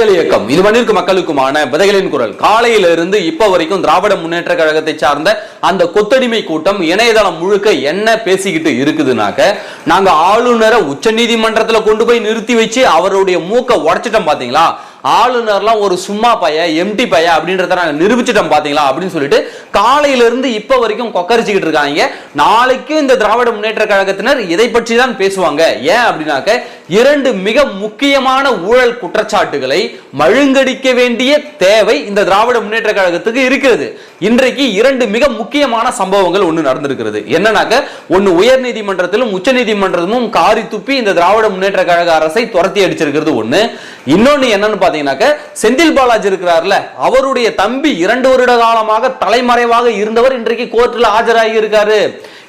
விதைகள் இயக்கம். இது மண்ணிற்கு மக்களுக்குமான விதைகளின் குரல். காலையிலிருந்து இப்ப வரைக்கும் திராவிட முன்னேற்ற கழகத்தை சார்ந்த அந்த கொத்தடிமை கூட்டம் இணையதளம் முழுக்க என்ன பேசிக்கிட்டு இருக்குதுனாக்க நாங்க ஆளுநரை உச்ச நீதிமன்றத்துல கொண்டு போய் நிறுத்தி வச்சு அவருடைய மூக்க உடைச்சிட்டோம் பாத்தீங்களா? ஆளுநர்லாம் ஒரு சும்மா பைய எம்டி பைய அப்படின்றத நாங்கள் நிரூபிச்சிட்டோம் பார்த்தீங்களா அப்படின்னு சொல்லிட்டு காலையில இருந்து வரைக்கும் கொக்கரிச்சுக்கிட்டு இருக்காங்க. நாளைக்கும் இந்த திராவிட முன்னேற்ற கழகத்தினர் இதை பற்றி தான் பேசுவாங்க. ஏன் அப்படின்னாக்க இரண்டு மிக முக்கியமான ஊழல் குற்றச்சாட்டுகளை மழுங்கடிக்க வேண்டிய தேவை இந்த திராவிட முன்னேற்ற கழகத்துக்கு இருக்கிறது. இன்றைக்கு இரண்டு மிக முக்கியமான சம்பவங்கள் ஒன்று நடந்திருக்கிறது. என்னன்னாக்க ஒன்று உயர் நீதிமன்றத்திலும் உச்ச நீதிமன்றமும் காரி துப்பி இந்த திராவிட முன்னேற்ற கழக அரசை துரத்தி அடிச்சிருக்கிறது ஒன்று இன்னொன்னு என்னன்னு பாத்தீங்கன்னாக்க செந்தில் பாலாஜி இருக்கிறார்ல அவருடைய தம்பி இரண்டு வருட காலமாக தலைமறைவாக இருந்தவர் இன்றைக்கு கோர்ட்டில் ஆஜராகி இருக்காரு.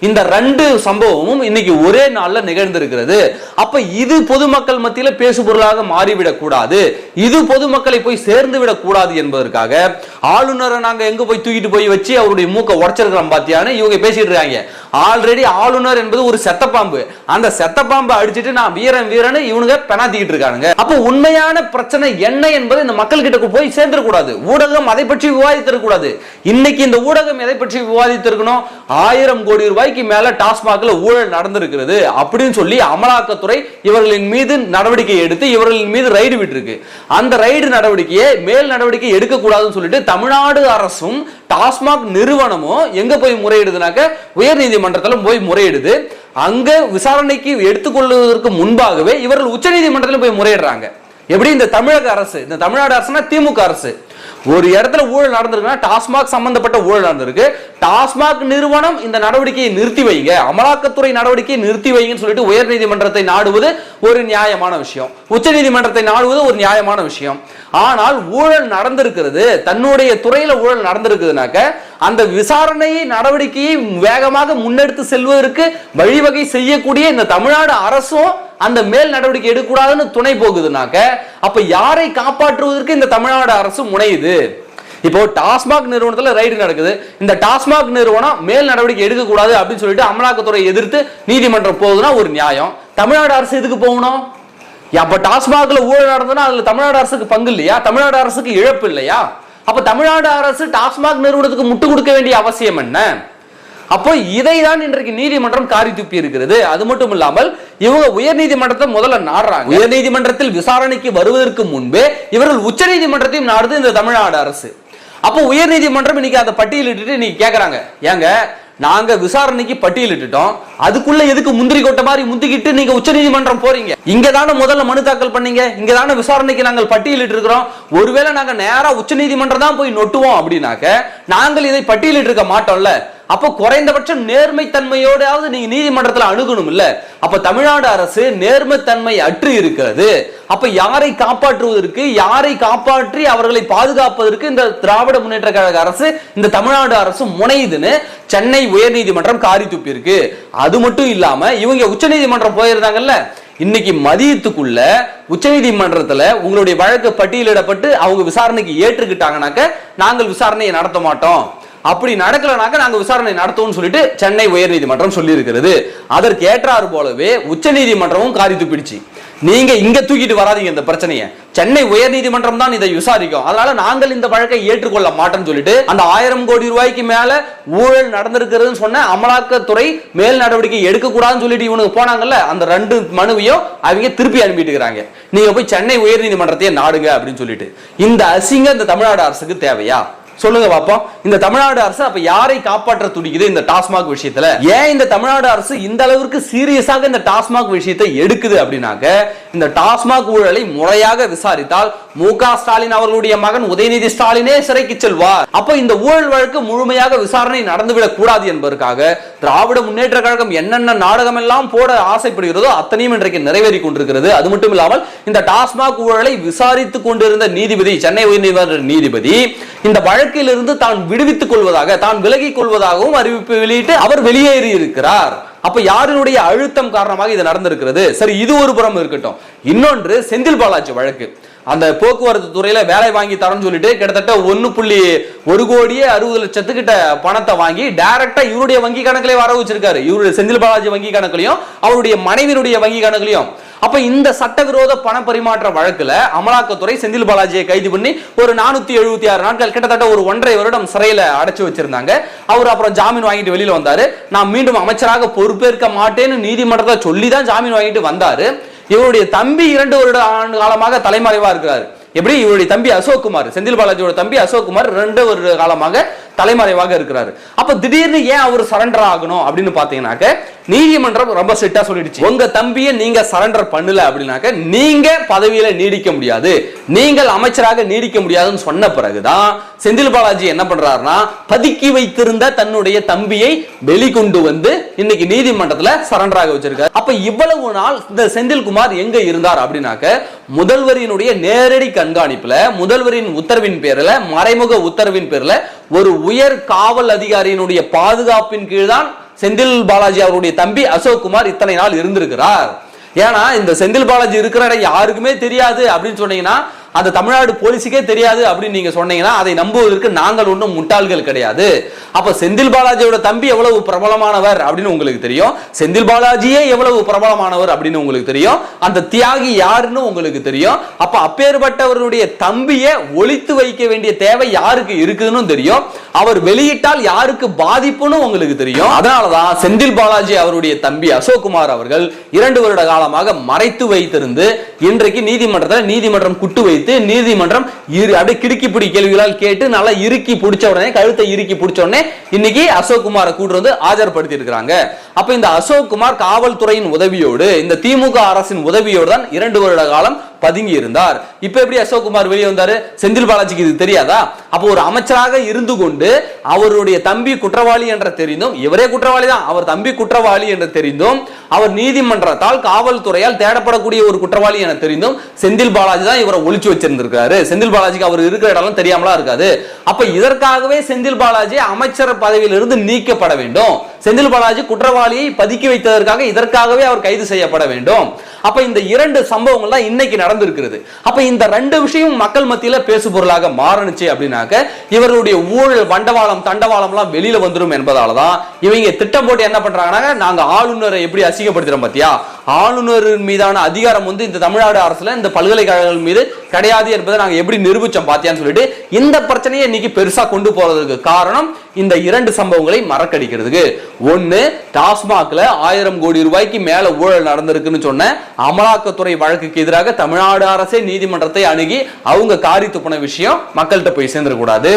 இந்த ரெண்டு சம்பவமும் இன்னைக்கு ஒரே நாளில் நிகழ்ந்திருக்கிறது. அப்ப இது பொதுமக்கள் மத்தியில் பேசு பொருளாக மாறிவிடக் கூடாது இது பொதுமக்களை போய் சேர்ந்து விடக் கூடாது என்பதற்காக ஆளுநரை நாங்க எங்க போய் தூக்கிட்டு போய் வச்சு அவருடைய மூக்கை உடச்சிருக்கிறோம் பாத்தியான்னு இவங்க பேசிட்டு இருக்காங்க. ஆல்ரெடி ஆளுநர் என்பது ஒரு செத்தப்பாம்பு. அந்த செத்த பாம்பை அடிச்சிட்டு நான் வீரன் வீரன் இவனுங்க பெணாத்திக்கிட்டு இருக்கானுங்க. அப்ப உண்மையான பிரச்சனை என்ன என்பது இந்த மக்கள் கிட்ட போய் சேர்ந்துடக்கூடாது. ஊடகம் அதை பற்றி விவாதித்திருக்கூடாது இன்னைக்கு இந்த ஊடகம் எதை பற்றி விவாதித்திருக்கணும்? ஆயிரம் கோடி ரூபாய் ரூபாய்க்கு மேல டாஸ்மாக்ல ஊழல் நடந்திருக்கிறது அப்படின்னு சொல்லி அமலாக்கத்துறை இவர்களின் மீது நடவடிக்கை எடுத்து இவர்களின் மீது ரைடு விட்டுருக்கு. அந்த ரைடு நடவடிக்கையை மேல் நடவடிக்கை எடுக்க கூடாதுன்னு சொல்லிட்டு தமிழ்நாடு அரசும் டாஸ்மாக் நிறுவனமும் எங்க போய் முறையிடுதுனாக்க உயர் நீதிமன்றத்தில் போய் முறையிடுது. அங்க விசாரணைக்கு எடுத்துக்கொள்வதற்கு முன்பாகவே இவர்கள் உச்ச நீதிமன்றத்தில் போய் முறையிடுறாங்க. எப்படி இந்த தமிழக அரசு இந்த தமிழ்நாடு அரசுனா திமுக அரசு. ஒரு இடத்துல ஊழல் நடந்திருக்குன்னா டாஸ்மாக் சம்பந்தப்பட்ட ஊழல் நடந்திருக்கு. டாஸ்மாக் நிறுவனம் இந்த நடவடிக்கையை நிறுத்தி வைங்க. அமலாக்கத்துறை நடவடிக்கையை நிறுத்தி வைங்கன்னு சொல்லிட்டு உயர்நீதிமன்றத்தை நாடுவது ஒரு நியாயமான விஷயம். உச்சநீதிமன்றத்தை நாடுவது ஒரு நியாயமான விஷயம். ஆனால் ஊழல் நடந்திருக்கிறது. தன்னுடைய துறையில ஊழல் நடந்திருக்குதுனாக்க அந்த விசாரணையை நடவடிக்கையை வேகமாக முன்னெடுத்து செல்வதற்கு வழிவகை செய்யக்கூடிய இந்த தமிழ்நாடு அரசும் அந்த மேல் நடவடிக்கை எடுக்கக்கூடாதுன்னு துணை போகுதுனாக்க அப்ப யாரை காப்பாற்றுவதற்கு இந்த தமிழ்நாடு அரசு முனையுது? இப்போ டாஸ்மாக் நிறுவனத்துல ரைடு நடக்குது. இந்த டாஸ்மாக் நிறுவனம் மேல் நடவடிக்கை எடுக்க கூடாது அப்படின்னு சொல்லிட்டு அமலாக்கத்துறை எதிர்த்து நீதிமன்றம் போகுதுன்னா ஒரு நியாயம். தமிழ்நாடு அரசு எதுக்கு போகணும்? அப்ப டாஸ்மாக்ல ஊழல் நடந்ததுன்னா அதுல தமிழ்நாடு அரசுக்கு பங்கு இல்லையா? தமிழ்நாடு அரசுக்கு இழப்பு இல்லையா? அப்ப தமிழ்நாடு அரசு டாஸ்மாக் நிறுவனத்துக்கு முட்டு கொடுக்க வேண்டிய அவசியம் என்ன? அப்போ இதை தான் இன்றைக்கு நீதிமன்றம் காரி துப்பி இருக்கிறது. அது மட்டும் இல்லாமல் இவங்க உயர் நீதிமன்றத்தை முதல்ல நாடுறாங்க. உயர் நீதிமன்றத்தில் விசாரணைக்கு வருவதற்கு முன்பே இவர்கள் உச்ச நீதிமன்றத்தையும் நாடுது இந்த தமிழ்நாடு அரசு. அப்போ உயர் நீதிமன்றம் இன்னைக்கு அதை பட்டியலிட்டு இன்னைக்கு கேக்குறாங்க. ஏங்க நாங்க விசாரணைக்கு பட்டியலிட்டுட்டோம். அதுக்குள்ள எதுக்கு முந்திரி கொட்ட மாதிரி முந்திக்கிட்டு நீங்க உச்ச நீதிமன்றம் போறீங்க? இங்க தானே முதல்ல மனு தாக்கல் பண்ணீங்க. இங்க தானே விசாரணைக்கு நாங்கள் பட்டியலிட்டு இருக்கிறோம் ஒருவேளை நாங்க நேரா உச்ச நீதிமன்றம் தான் போய் நொட்டுவோம் அப்படின்னாக்க நாங்கள் இதை பட்டியலிட்டு இருக்க மாட்டோம்ல. அப்போ குறைந்தபட்சம் நேர்மைத்தன்மையோடாவது நீங்க நீதிமன்றத்தில் அணுகணும் இல்ல அப்ப தமிழ்நாடு அரசு நேர்மைத்தன்மை அற்று இருக்கிறது. அப்ப யாரை காப்பாற்றுவதற்கு யாரை காப்பாற்றி அவர்களை பாதுகாப்பதற்கு இந்த திராவிட முன்னேற்ற கழக அரசு இந்த தமிழ்நாடு அரசு முனையுதுன்னு சென்னை உயர்நீதிமன்றம் காரி துப்பியிருக்கு. அது மட்டும் இல்லாம இவங்க உச்சநீதிமன்றம் போயிருந்தாங்கல்ல. இன்னைக்கு மதியத்துக்குள்ள உச்சநீதிமன்றத்துல உங்களுடைய வழக்கு பட்டியலிடப்பட்டு அவங்க விசாரணைக்கு ஏற்றுக்கிட்டாங்கனாக்க நாங்கள் விசாரணையை நடத்த மாட்டோம். அப்படி நடக்கலனாக்க நாங்க விசாரணை நடத்துவோம்னு சொல்லிட்டு சென்னை உயர்நீதிமன்றம் சொல்லி இருக்கிறது அதற்கு ஏற்றாறு போலவே உச்சநீதிமன்றமும் காரி துப்பிடுச்சு நீங்க இங்க தூக்கிட்டு வராதீங்க இந்த பிரச்சனையை. சென்னை உயர்நீதிமன்றம் தான் இதை விசாரிக்கும். அதனால நாங்கள் இந்த வழக்கை ஏற்றுக்கொள்ள மாட்டோம்னு சொல்லிட்டு அந்த ஆயிரம் கோடி ரூபாய்க்கு மேல ஊழல் நடந்திருக்கிறதுன்னு சொன்ன அமலாக்கத்துறை மேல் நடவடிக்கை எடுக்க கூடாதுன்னு சொல்லிட்டு இவனுக்கு போனாங்கல்ல அந்த ரெண்டு மனுவையும் அவங்க திருப்பி அனுப்பிட்டு நீங்க போய் சென்னை உயர்நீதிமன்றத்தையே நாடுங்க அப்படின்னு சொல்லிட்டு. இந்த அசிங்க இந்த தமிழ்நாடு அரசுக்கு தேவையா? சொல்லுங்க பாப்போம். இந்த தமிழ்நாடு அரசு அப்ப யாரை காப்பாற்ற துடிக்குது இந்த டாஸ்மாக் விஷயத்துல? ஏன் இந்த தமிழ்நாடு அரசு இந்த அளவிற்கு சீரியஸாக இந்த டாஸ்மாக் விஷயத்தை எடுக்குது அப்படின்னாக்க இந்த டாஸ்மாக் ஊழலை முறையாக விசாரித்தால் மு ஸ்டாலின் அவர்களுடைய மகன் உதயநிதி ஸ்டாலினே சிறைக்கு செல்வார். அப்ப இந்த ஊழல் வழக்கு முழுமையாக விசாரணை நடந்துவிடக் கூடாது என்பதற்காக திராவிட முன்னேற்ற கழகம் என்னென்ன நாடகம் எல்லாம் போட ஆசைப்படுகிறதோ அத்தனையும் இன்றைக்கு நிறைவேறி கொண்டிருக்கிறது. அது மட்டும் இல்லாமல் இந்த டாஸ்மாக் ஊழலை விசாரித்துக் கொண்டிருந்த நீதிபதி சென்னை உயர்நீதிமன்ற நீதிபதி இந்த வழக்கு வழக்கிலிருந்து தான் விடுவித்துக் கொள்வதாக தான் விலகிக் கொள்வதாகவும் அறிவிப்பு வெளியிட்டு அவர் வெளியேறி இருக்கிறார். அப்ப யாருடைய அழுத்தம் காரணமாக இது நடந்திருக்கிறது? சரி இது ஒரு புறம் இருக்கட்டும். இன்னொன்று செந்தில் பாலாஜி வழக்கு. அந்த போக்குவரத்து துறையில வேலை வாங்கி தரேன்னு சொல்லிட்டு கிட்டத்தட்ட ஒன்னு புள்ளி ஒரு கோடியே அறுபது லட்சத்துக்கிட்ட பணத்தை வாங்கி டைரக்டா இவருடைய வங்கி கணக்கிலே வர வச்சிருக்காரு. இவருடைய செந்தில் பாலாஜி வங்கி கணக்குலையும் அவருடைய மனைவியினுடைய வங்கி கணக்குலையும். அப்ப இந்த சட்டவிரோத பண பரிமாற்ற வழக்குல அமலாக்கத்துறை செந்தில் பாலாஜியை கைது பண்ணி ஒரு நானூத்தி எழுபத்தி ஆறு நாட்கள் கிட்டத்தட்ட ஒரு ஒன்றரை வருடம் சிறையில அடைச்சு வச்சிருந்தாங்க. அவர் அப்புறம் ஜாமீன் வாங்கிட்டு வெளியில வந்தாரு. நான் மீண்டும் அமைச்சராக பொறுப்பேற்க மாட்டேன்னு நீதிமன்றத்தை சொல்லி தான் ஜாமீன் வாங்கிட்டு வந்தாரு. இவருடைய தம்பி இரண்டு வருட ஆண்டு காலமாக தலைமறைவா இருக்கிறார். எப்படி? இவருடைய தம்பி அசோக் குமார் செந்தில் பாலாஜியோட தம்பி அசோக் குமார் ரெண்டு வருட காலமாக தலைமறைவாக இருக்கிறாரு. அப்ப திடீர்னு ஏன் அவர் சரண்டர் ஆகணும் அப்படின்னு பாத்தீங்கன்னாக்க நீதிமன்றம் ரொம்ப ஸ்ட்ரிக்டா சொல்லிடுச்சு. உங்க தம்பியை நீங்க சரண்டர் பண்ணல அப்படின்னாக்க நீங்க பதவியில நீடிக்க முடியாது. நீங்கள் அமைச்சராக நீடிக்க முடியாதுன்னு சொன்ன பிறகுதான் செந்தில் பாலாஜி என்ன பண்றாருன்னா பதுக்கி வைத்திருந்த தன்னுடைய தம்பியை வெளிக்கொண்டு வந்து இன்னைக்கு நீதிமன்றத்துல சரண்டராக வச்சிருக்காரு. அப்ப இவ்வளவு நாள் இந்த செந்தில்குமார் எங்க இருந்தார் அப்படின்னாக்க முதல்வரினுடைய நேரடி கண்காணிப்புல முதல்வரின் உத்தரவின் பேர்ல மறைமுக உத்தரவின் பேர்ல ஒரு உயர் காவல் அதிகாரியினுடைய பாதுகாப்பின் கீழ் தான் செந்தில் பாலாஜி அவருடைய தம்பி அசோக் குமார் இத்தனை நாள் இருந்திருக்கிறார். ஏன்னா இந்த செந்தில் பாலாஜி இருக்கிற இடம் யாருக்குமே தெரியாது அப்படின்னு சொன்னீங்கன்னா அந்த தமிழ்நாடு போலீஸுக்கே தெரியாது அப்படின்னு நீங்க சொன்னீங்கன்னா அதை நம்புவதற்கு நாங்கள் ஒன்றும் முட்டாள்கள் கிடையாது. அப்ப செந்தில் பாலாஜியோட தம்பி எவ்வளவு பிரபலமானவர் அப்படின்னு உங்களுக்கு தெரியும். செந்தில் பாலாஜியே எவ்வளவு பிரபலமானவர் அப்படின்னு உங்களுக்கு தெரியும். அந்த தியாகி யாருன்னு உங்களுக்கு தெரியும். அப்ப அப்பேற்பட்டவருடைய தம்பியை ஒழித்து வைக்க வேண்டிய தேவை யாருக்கு இருக்குதுன்னு தெரியும். அவர் வெளியிட்டால் யாருக்கு பாதிப்புன்னு உங்களுக்கு தெரியும். அதனாலதான் செந்தில் பாலாஜி அவருடைய தம்பி அசோக்குமார் அவர்கள் இரண்டு வருட காலமாக மறைத்து வைத்திருந்து இன்றைக்கு நீதிமன்றத்தில் நீதிமன்றம் குட்டு வைத்து நீதிமன்றம் இரு அப்படியே கிடுக்கி பிடி கேள்விகளால் கேட்டு நல்லா இறுக்கி பிடிச்ச உடனே கழுத்தை இறுக்கி பிடிச்ச உடனே இன்னைக்கு அசோக் குமாரை கூட்டு வந்து ஆஜர்படுத்தி இருக்கிறாங்க. அப்ப இந்த அசோக் குமார் காவல்துறையின் உதவியோடு இந்த திமுக அரசின் உதவியோடு தான் இரண்டு வருட காலம் பதுங்கி இருந்தார். இப்ப எப்படி அசோக் குமார் வெளியே வந்தாரு? செந்தில் பாலாஜிக்கு இது தெரியாதா? அப்போ ஒரு அமைச்சராக இருந்து கொண்டு அவருடைய தம்பி குற்றவாளி என்ற தெரிந்தும் இவரே குற்றவாளி தான் அவர் தம்பி குற்றவாளி என்று தெரிந்தும் அவர் நீதிமன்றத்தால் காவல்துறையால் தேடப்படக்கூடிய ஒரு குற்றவாளி என தெரிந்தும் செந்தில் பாலாஜி தான் இவரை ஒழிச்சு வச்சிருந்திருக்காரு செந்தில் பாலாஜிக்கு அவர் இருக்கிற இடம்லாம் தெரியாமலா இருக்காது. அப்ப இதற்காகவே செந்தில் பாலாஜி அமைச்சர் பதவியிலிருந்து நீக்கப்பட வேண்டும். செந்தில் பாலாஜி குற்றவாளியை பதுக்கி வைத்ததற்காக இதற்காகவே அவர் கைது செய்யப்பட வேண்டும். அப்ப இந்த இரண்டு சம்பவங்கள் தான் இன்னைக்கு நடந்திருக்கிறது. அப்ப இந்த ரெண்டு விஷயம் மக்கள் மத்தியில பேசு பொருளாக மாறணுச்சு அப்படின்னாக்க இவர்களுடைய ஊழல் வண்டவாளம் தண்டவாளம் எல்லாம் வெளியில வந்துடும் என்பதால தான் இவங்க திட்டம் போட்டு என்ன பண்றாங்கன்னா நாங்க ஆளுநரை எப்படி அசிங்கப்படுத்துறோம் பத்தியா? ஆளுநர் மீதான அதிகாரம் வந்து இந்த தமிழ்நாடு அரசுல இந்த பல்கலைக்கழகங்கள் மீது கிடையாது என்பதை நாங்க எப்படி நிரூபிச்சோம் பாத்தியான்னு சொல்லிட்டு இந்த பிரச்சனையை இன்னைக்கு பெருசா கொண்டு போறதுக்கு காரணம் இந்த இரண்டு சம்பவங்களை மறக்கடிக்கிறதுக்கு. ஒன்னு டாஸ்மாக்ல ஆயிரம் கோடி ரூபாய்க்கு மேல ஊழல் நடந்திருக்குன்னு சொன்ன அமலாக்கத்துறை வழக்குக்கு எதிராக தமிழ்நாடு அரசே நீதிமன்றத்தை அணுகி அவங்க காரி துப்புன விஷயம் மக்கள்கிட்ட போய் சேர்ந்துடக்கூடாது.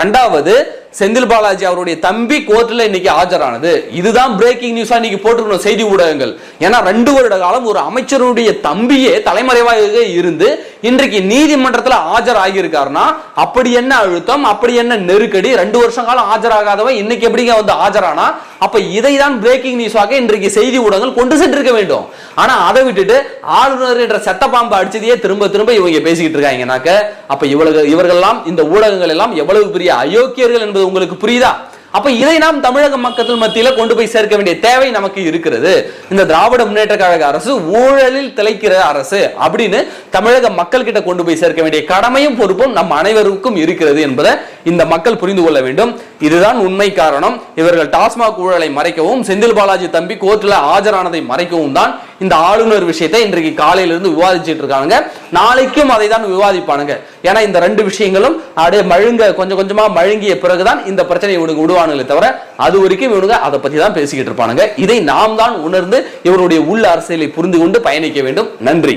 ரெண்டாவது செந்தில் பாலாஜி அவருடைய தம்பி கோர்ட்ல இன்னைக்கு ஆஜரானது. இதுதான் பிரேக்கிங் நியூஸா இன்னைக்கு போட்டுக்கணும் செய்தி ஊடகங்கள். ஏன்னா ரெண்டு வருட காலம் ஒரு அமைச்சருடைய தம்பியே தலைமறைவாக இருந்து இன்றைக்கு நீதிமன்றத்துல ஆஜர் ஆகியிருக்காருன்னா அப்படி என்ன அழுத்தம் அப்படி என்ன நெருக்கடி ரெண்டு வருஷம் காலம் ஆஜராகாதவன் இன்னைக்கு எப்படிங்க வந்து ஆஜரானா? அப்ப இதை தான் பிரேக்கிங் நியூஸாக இன்றைக்கு செய்தி ஊடகங்கள் கொண்டு சென்றிருக்க வேண்டும். ஆனா அதை விட்டுட்டு ஆளுநர் என்ற சட்டப்பாம்பு அடிச்சதையே திரும்ப திரும்ப இவங்க பேசிக்கிட்டு இருக்காங்கனாக்க அப்ப இவர்கள் இவர்கள்லாம் இந்த ஊடகங்கள் எல்லாம் எவ்வளவு பெரிய அயோக்கியர்கள் என்பது உங்களுக்கு புரியுதா? அப்ப இதை நாம் தமிழக மக்கள் மத்தியில கொண்டு போய் சேர்க்க வேண்டிய தேவை நமக்கு இருக்கிறது. இந்த திராவிட முன்னேற்ற கழக அரசு ஊழலில் திளைக்கிற அரசு அப்படின்னு தமிழக மக்கள் கிட்ட கொண்டு போய் சேர்க்க வேண்டிய கடமையும் பொறுப்பும் நம் அனைவருக்கும் இருக்கிறது என்பதை இந்த மக்கள் புரிந்து கொள்ள வேண்டும். இதுதான் உண்மை காரணம். இவர்கள் டாஸ்மாக் ஊழலை மறைக்கவும் செந்தில் பாலாஜி தம்பி கோர்ட்டில் ஆஜரானதை மறைக்கவும் தான் இந்த ஆளுநர் விஷயத்தை இன்றைக்கு காலையிலிருந்து விவாதிச்சுட்டு இருக்காங்க நாளைக்கும் அதை தான் விவாதிப்பானுங்க. ஏன்னா இந்த ரெண்டு விஷயங்களும் அப்படியே மழுங்க கொஞ்சம் கொஞ்சமா மழுங்கிய பிறகுதான் இந்த பிரச்சனை இவனுக்கு விடுவானுங்களே தவிர அது வரைக்கும் இவனுங்க அதை பத்தி தான் பேசிக்கிட்டு இருப்பானுங்க. இதை நாம் தான் உணர்ந்து இவருடைய உள்ள அரசியலை புரிந்து கொண்டு பயணிக்க வேண்டும். நன்றி.